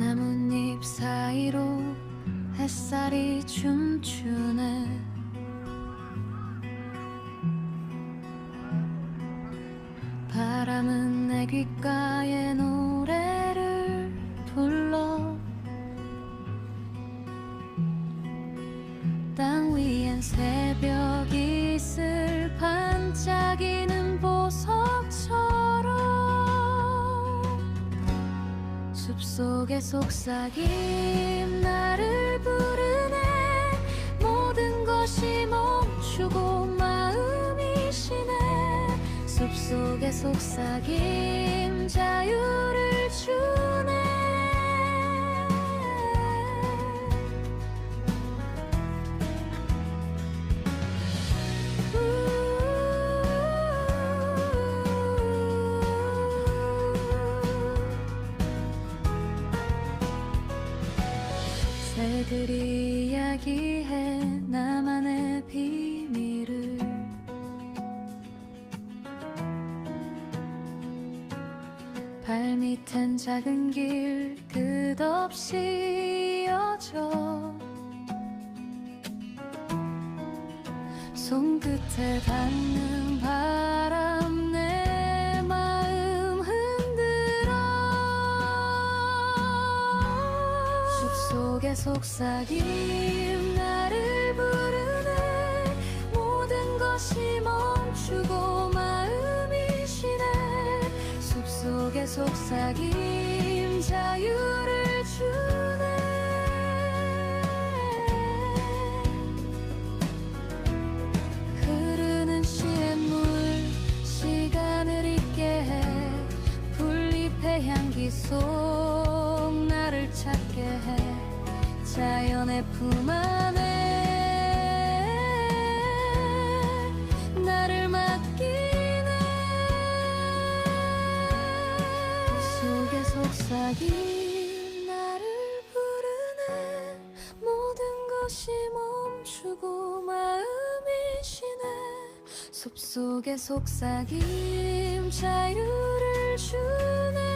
나뭇잎 사이로 햇살이 춤추네. 바람은 내 귓가에 노래를 불러. 땅 위엔 새벽 이 슬 반짝이는 보석처럼 숲속 의 속삭임 나를 부르네. 모든 것이 멈추고 마음이 쉬네. 숲속의 속삭임 자유를 주네 새들이 이야기해 나만의 비밀을. 발밑엔 작은 길 끝없이 이어져. 손끝에 닿는 바람 속의 속삭임 나를 부르네. 모든 것이 멈추고 마음이 쉬네. 숲속의 속삭임 자유를 주네. 흐르는 시의 물 시간을 잊게 해. 풀잎의 향기 속 나를 찾게 해 자연의 품 안에 나를 맡기네. 속에 속삭임 나를 부르네. 모든 것이 멈추고 마음이 쉬네. 숲속의 속삭임 자유를 주네